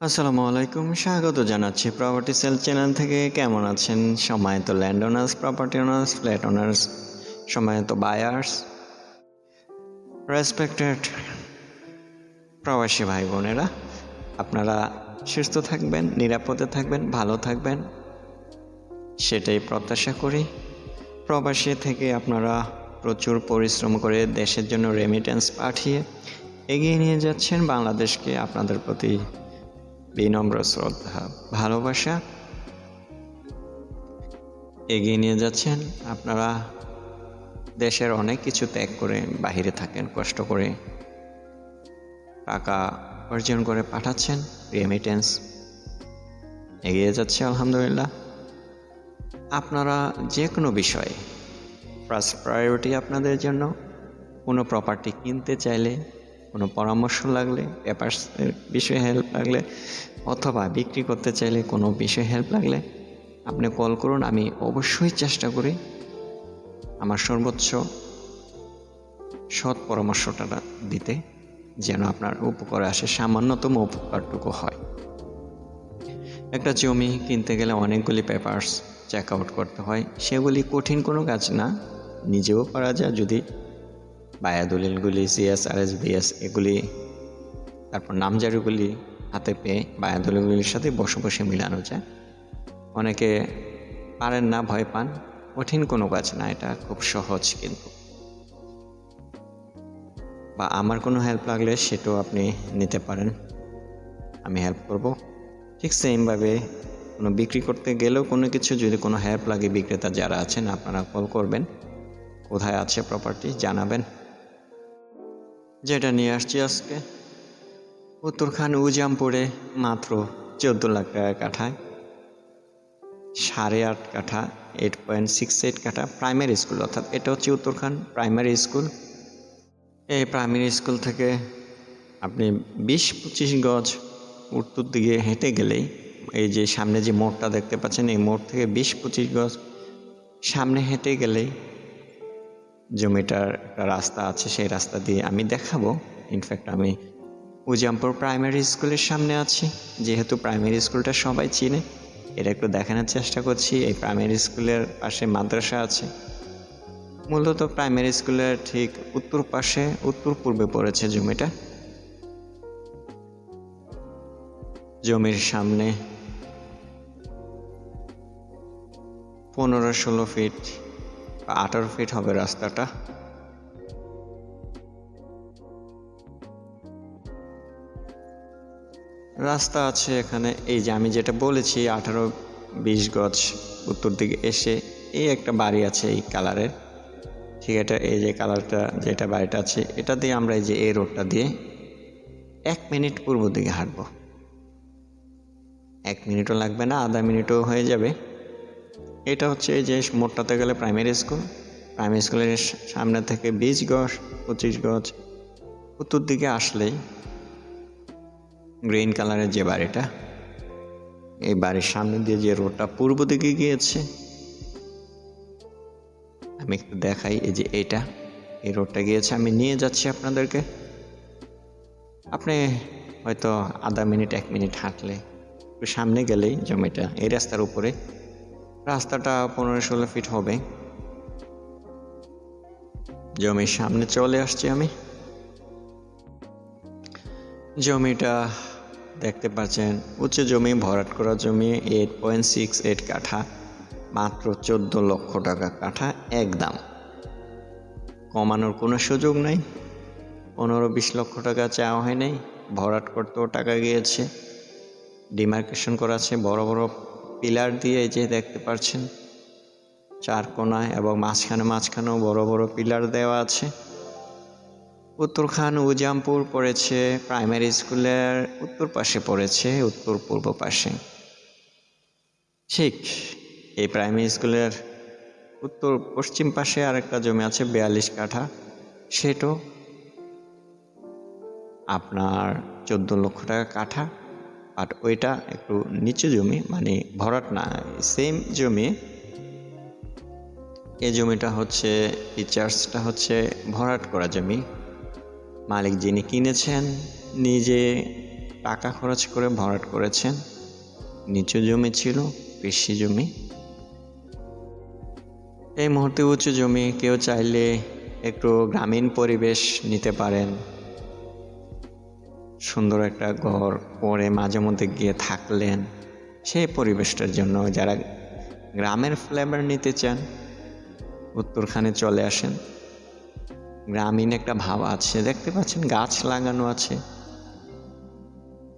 আসসালামু আলাইকুম, স্বাগত জানাচ্ছি প্রপার্টি সেল চ্যানেল থেকে। কেমন আছেন? সময়ত land owners property owners flat owners সময়ত বায়ার্স রেসপেক্টেড প্রবাসী ভাই বোনেরা, আপনারা সুস্থ থাকবেন, নিরাপদে থাকবেন, ভালো থাকবেন, সেটাই প্রত্যাশা করি। প্রবাসী থেকে আপনারা প্রচুর পরিশ্রম করে দেশের জন্য রেমিটেন্স পাঠিয়ে এগিয়ে নিয়ে যাচ্ছেন। বাংলাদেশকে আপনাদের প্রতি বিনম্র শ্রদ্ধা, ভালোবাসা। এগিয়ে নিয়ে যাচ্ছেন আপনারা। দেশের অনেক কিছু ত্যাগ করে বাহিরে থাকেন, কষ্ট করে টাকা অর্জন করে পাঠাচ্ছেন রেমিটেন্স এগিয়ে যাচ্ছে, আলহামদুলিল্লাহ। আপনারা যে কোনো বিষয়ে ফার্স্ট প্রায়োরিটি আপনাদের জন্য, কোনো প্রপার্টি কিনতে চাইলে কোনো পরামর্শ লাগলে পেপার্সের বিষয়ে হেল্প লাগলে, অথবা বিক্রি করতে চাইলে কোনো বিষয়ে হেল্প লাগলে আপনি কল করুন, আমি অবশ্যই চেষ্টা করি আমার সর্বোচ্চ সৎ পরামর্শটা দিতে যেন আপনার উপকারে আসে, সামান্যতম উপকারটুকু হয়। একটা জমি কিনতে গেলে অনেকগুলি পেপার্স চেক আউট করতে হয়, সেগুলি কঠিন কোনো কাজ না, নিজেও করা যায়, যদি বায়া দলিলগুলি সিএস আর এস বিএস এগুলি, তারপর নামজারিগুলি হাতে পেয়ে বায়া দলিলগুলির সাথে বসে বসে মিলানো যায়। অনেকে পারেন না, ভয় পান। কঠিন কোনো কাজ না, এটা খুব সহজ কিন্তু। বা আমার কোনো হেল্প লাগলে সেটাও আপনি নিতে পারেন। আমি হেল্প করব। ঠিক সেমভাবে কোনো বিক্রি করতে গেলেও কোনো কিছু যদি কোনো হেল্প লাগে বিক্রেতা যারা আছেন, আপনারা কল করবেন। কোথায় আছে প্রপার্টি জানাবেন। যেটা নিয়ে আসছি আজকে। উত্তরখান উজামপুরে মাত্র চোদ্দ লাখ টাকা কাঠায়, সাড়ে আট কাঠা এইট পয়েন্ট সিক্স এইট কাঠা প্রাইমারি স্কুল অর্থাৎ এটা হচ্ছে উত্তরখান প্রাইমারি স্কুল এই প্রাইমারি স্কুল থেকে আপনি বিশ পঁচিশ গজ উত্তর দিকে হেঁটে গেলেই এই যে সামনে যে মোড়টা দেখতে পাচ্ছেন, এই মোড় থেকে বিশ পঁচিশ গজ সামনে হেঁটে গেলেই জমিটার রাস্তা আছে, সেই রাস্তা দিয়ে আমি দেখাবো। ইনফ্যাক্ট আমি উজামপুর প্রাইমারি স্কুলের সামনে আছি। যেহেতু প্রাইমারি স্কুলটা সবাই চিনে এটা একটু দেখানোর চেষ্টা করছি। এই প্রাইমারি স্কুলের পাশে মাদ্রাসা আছে। মূলত প্রাইমারি স্কুলের ঠিক উত্তর পাশে, উত্তর পূর্বে পড়েছে জমিটা। জমির সামনে পনেরো ষোলো ফিট আঠারো ফিট হবে রাস্তাটা। রাস্তা আছে এখানে, এই যে আমি যেটা বলেছি, আঠারো বিশ গজ উত্তর দিকে এসে এই একটা বাড়ি আছে এই কালারের। ঠিক এটা এই যে কালারটা, যেটা বাড়িটা আছে, এটা দিয়ে আমরা এই যে এই রোডটা দিয়ে এক মিনিট পূর্ব দিকে হাঁটবো। এক মিনিটও লাগবে না, আধা মিনিটও হয়ে যাবে। এটা হচ্ছে এই যে মোড়টাতে গেলে প্রাইমারি স্কুল প্রাইমারি স্কুলের সামনে থেকে বিশ গজ পঁচিশ গজ উত্তর দিকে আসলেই গ্রিন কালারের যে বাড়িটা, এই বাড়ির সামনে দিয়ে যে রোডটা পূর্ব দিকে গিয়েছে, আমি একটু দেখাই এই যে এইটা এই রোডটা গিয়েছে, আমি নিয়ে যাচ্ছি আপনাদেরকে। আপনি হয়তো আধা মিনিট, এক মিনিট হাঁটলে একটু সামনে গেলেই জমিটা, এই রাস্তার উপরে রাস্তাটা পনেরো ষোলো ফিট হবে। জমির সামনে চলে আসছি আমি। জমিটা দেখতে পাচ্ছেন, উচ্চ জমি, ভরাট করা জমি এইট পয়েন্ট সিক্স এইট কাঠা, মাত্র চোদ্দ লক্ষ টাকা কাঠা একদম কমানোর কোনো সুযোগ নেই। পনেরো বিশ লক্ষ টাকা চাওয়া হয় নাই ভরাট করতেও টাকা গিয়েছে। ডিমার্কেশন করা আছে বড় বড় পিলার দিয়ে যে দেখতে পাচ্ছেন চার কোনায় এবং মাঝখানে মাঝখানেও বড় বড় পিলার দেওয়া আছে। উত্তরখান উজামপুর পড়েছে, প্রাইমারি স্কুলের উত্তর পাশে পড়েছে, উত্তর পূর্ব পাশে। ঠিক, এই প্রাইমারি স্কুলের উত্তর পশ্চিম পাশে আরেকটা জমি আছে, বিয়াল্লিশ কাঠা। সেটাও আপনার চোদ্দ লক্ষ টাকা কাঠা। বাট ওইটা একটু নিচু জমি মানে ভরাট না সেম জমি। এই জমিটা হচ্ছে ফিচার্সটা হচ্ছে ভরাট করা জমি। মালিক যিনি কিনেছেন, নিজে টাকা খরচ করে ভরাট করেছেন। নিচু জমি ছিল কৃষি জমি। এই মুহূর্তে উঁচু জমি, কেউ চাইলে একটু গ্রামীণ পরিবেশ নিতে পারেন। সুন্দর একটা ঘর পরে মাঝে মধ্যে গিয়ে থাকলেন। সেই পরিবেশটার জন্য যারা গ্রামের ফ্লেভার নিতে চান, উত্তরখানে চলে আসেন। গ্রামীণ একটা ভাব আছে, দেখতে পাচ্ছেন গাছ লাগানো আছে।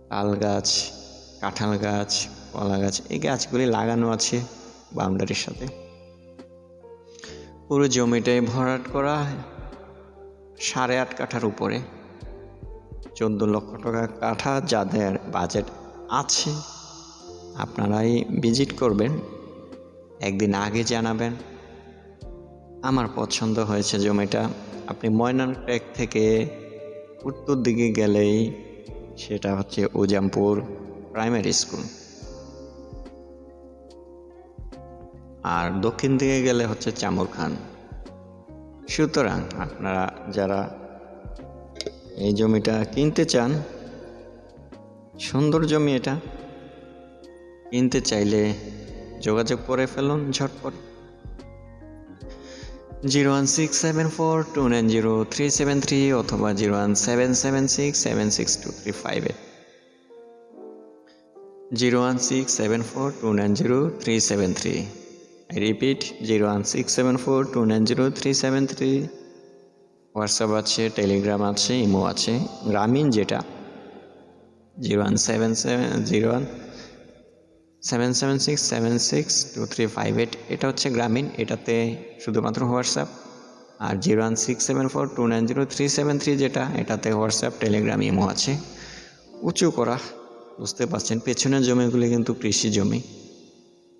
তাল গাছ, কাঁঠাল গাছ, কলা গাছ, এই গাছগুলি লাগানো আছে বাউন্ডারির সাথে। পুরো জমিটাই ভরাট করা সাড়ে আট কাঠার উপরে। চোদ্দ লক্ষ টাকা কাঠা যাদের বাজেট আছে, আপনারাই ভিজিট করবেন। একদিন আগে জানাবেন। আমার পছন্দ হয়েছে জমিটা। আপনি ময়নান ট্রেক থেকে উত্তর দিকে গেলেই সেটা হচ্ছে উজামপুর প্রাইমারি স্কুল আর দক্ষিণ দিকে গেলে হচ্ছে চামর খান। সুতরাং আপনারা যারা এই জমিটা কিনতে চান? সুন্দর জমি এটা। কিনতে চাইলে যোগাযোগ করে ফেলুন ঝটপট। Zero one six seven four two nine zero three seven three অথবা zero one seven seven six seven six two three five zero one six seven four two nine zero three seven three. I repeat, zero one six seven four two nine zero three seven three. WhatsApp আছে, Telegram আছে, imo আছে, গ্রামীণ যেটা, zero one seven seven, zero one seven seven six seven six, two three five eight, এটা হচ্ছে গ্রামীণ, এটাতে শুধুমাত্র WhatsApp. আর zero one six seven four, two nine zero three seven three যেটা, এটাতে হোয়াটসঅ্যাপ, টেলিগ্রাম, ইমো আছে। উঁচু করা, বুঝতে পারছেন, পেছনের জমিগুলি কিন্তু কৃষি জমি।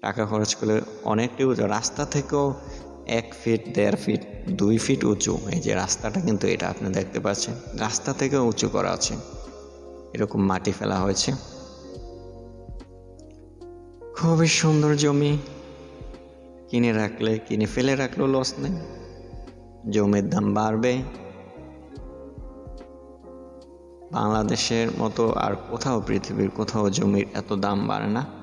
টাকা খরচ করলে অনেকটাই উঁচু, রাস্তা থেকেও এক ফিট দেড় ফিট দুই ফিট উঁচু। এই যে রাস্তাটা কিন্তু এটা আপনি দেখতে পাচ্ছেন। রাস্তা থেকেও উঁচু করা আছে। এরকম মাটি ফেলা হয়েছে। খুবই সুন্দর জমি। কিনে রাখলে, কিনে ফেলে রাখলেও লস নেই। জমির দাম বাড়বে। বাংলাদেশের মতো আর কোথাও, পৃথিবীর কোথাও জমির এত দাম বাড়ে না।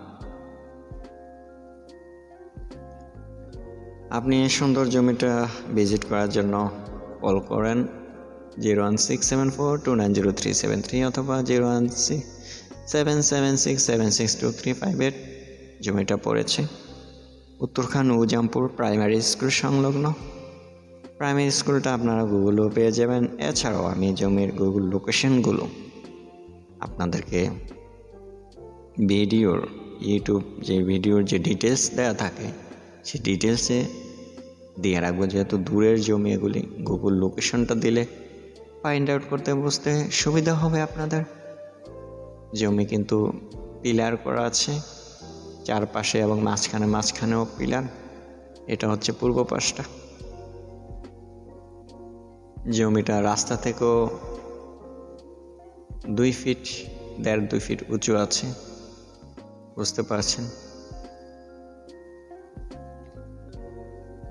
আপনি সুন্দর জমিটা ভিজিট করার জন্য কল করেন zero one six seven four two nine zero three seven three অথবা zero one six seven seven six seven six two three five eight জমিটা পড়েছে। উত্তরখান উজামপুর প্রাইমারি স্কুল সংলগ্ন। প্রাইমারি স্কুলটা আপনারা গুগলেও পেয়ে যাবেন। এছাড়াও আমি জমির গুগল লোকেশনগুলো আপনাদেরকে ভিডিওর ইউটিউব যে ভিডিওর যে ডিটেলস দেওয়া থাকে, সেই ডিটেলসে দিয়ে রাখব, যেহেতু দূরের জমি এগুলি। গুগল লোকেশনটা দিলে ফাইন্ড আউট করতে বুঝতে সুবিধা হবে আপনাদের। জমি কিন্তু পিলার করা আছে, চারপাশে এবং মাঝখানে মাঝখানেও পিলার এটা হচ্ছে পূর্ব পাশটা। জমিটা রাস্তা থেকেও দুই ফিট দেড় দুই ফিট উঁচু আছে। বুঝতে পারছেন?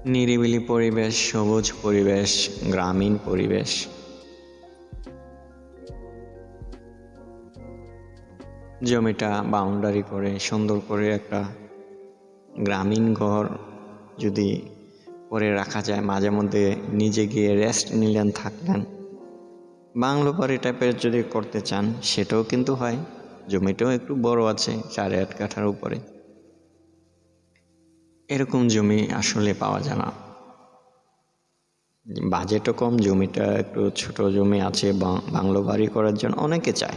নিরিবিলি পরিবেশ, সবুজ পরিবেশ, গ্রামীণ পরিবেশ। জমিটা বাউন্ডারি করে, সুন্দর করে একটা গ্রামীণ ঘর যদি করে রাখা যায়, মাঝে মধ্যে নিজে গিয়ে রেস্ট নিলেন, থাকলেন। বাংলো বাড়ি টাইপের যদি করতে চান, সেটাও কিন্তু হয়। জমিটাও একটু বড় আছে সাড়ে আট কাঠার উপরে। এরকম জমি আসলে পাওয়া যায় না। বাজেটও কম, জমিটা একটু ছোট জমি আছে বাংলো বাড়ি করার জন্য অনেকে চায়।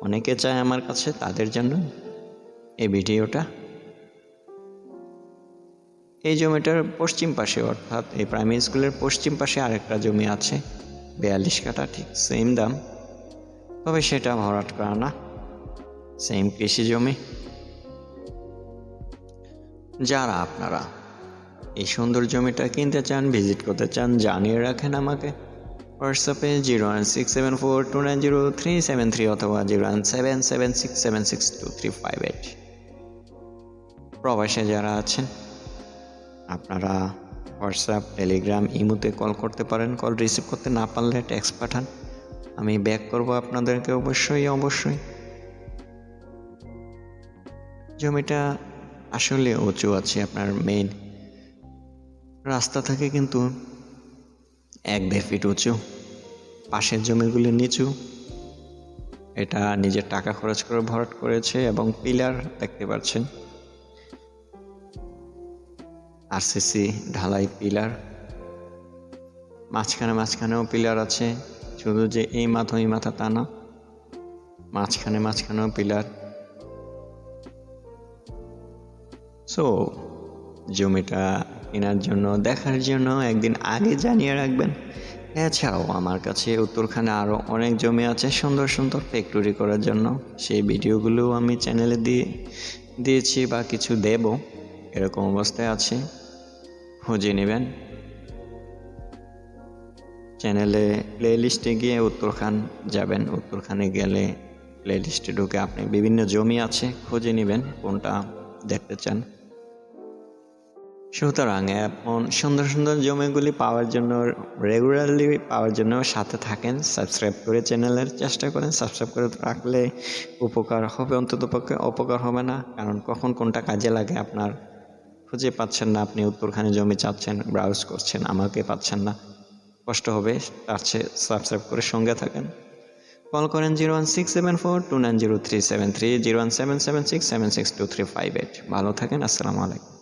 অনেকে চায় আমার কাছে, তাদের জন্য। এই ভিডিওটা। এই জমিটার পশ্চিম পাশে, অর্থাৎ এই প্রাইমারি স্কুলের পশ্চিম পাশে আরেকটা জমি আছে, বিয়াল্লিশ কাঠা, ঠিক সেম দাম। তবে সেটা ভরাট করা না। সেম কৃষি জমি। যারা আপনারা। এই সুন্দর জমিটা কিনতে চান, ভিজিট করতে চান, জানিয়ে রাখেন আমাকে। হোয়াটসঅ্যাপে zero one six seven four two nine zero three seven three অথবা zero one seven seven six seven six two three five eight. প্রবাসে যারা আছেন, আপনারা হোয়াটসঅ্যাপ টেলিগ্রাম ইমোতে কল করতে পারেন। কল রিসিভ করতে না পারলে টেক্সট পাঠান। আমি ব্যাক করব আপনাদেরকে অবশ্যই অবশ্যই। জমিটা আসলে উঁচু আছে আপনার মেইন রাস্তা থাকে কিন্তু এক দেড় ফিট উঁচু, পাশের জমিগুলি নিচু। এটা নিজের টাকা খরচ করে ভরাট করেছে এবং পিলার দেখতে পাচ্ছেন। আরসিসি ঢালাই পিলার। মাঝখানে মাঝখানেও পিলার আছে, শুধু যে এই মাথা, ওই মাথা তা না। মাঝখানে মাঝখানেও পিলার। সো জমিটা কেনার জন্য, দেখার জন্য একদিন আগে জানিয়ে রাখবেন। এছাড়াও আমার কাছে উত্তরখানে আরও অনেক জমি আছে সুন্দর সুন্দর ফ্যাক্টরি করার জন্য। সেই ভিডিওগুলোও আমি চ্যানেলে দিয়ে দিয়েছি বা কিছু দেব। এরকম অবস্থায় আছে। খুঁজে নেবেন। চ্যানেলে প্লে লিস্টে গিয়ে উত্তরখান যাবেন। উত্তরখানে গেলে প্লে লিস্টে ঢুকে আপনি বিভিন্ন জমি আছে, খুঁজে নেবেন কোনটা দেখতে চান। সুতরাং এমন সুন্দর সুন্দর জমিগুলি পাওয়ার জন্য রেগুলারলি পাওয়ার জন্য সাথে থাকেন। সাবস্ক্রাইব করে চ্যানেলের চেষ্টা করেন। সাবস্ক্রাইব করে রাখলে উপকার হবে, অন্তত পক্ষে অপকার হবে না। কারণ কখন কোনটা কাজে লাগে আপনার খুঁজে পাচ্ছেন না। আপনি উত্তরখানে জমি চাচ্ছেন ব্রাউজ করছেন, আমাকে পাচ্ছেন না। কষ্ট হবে, তার চেয়ে সাবস্ক্রাইব করে সঙ্গে থাকেন। কল করেন zero one six seven four two nine zero three seven three zero one seven seven six seven six two three five eight ভালো থাকেন, আসসালামু আলাইকুম।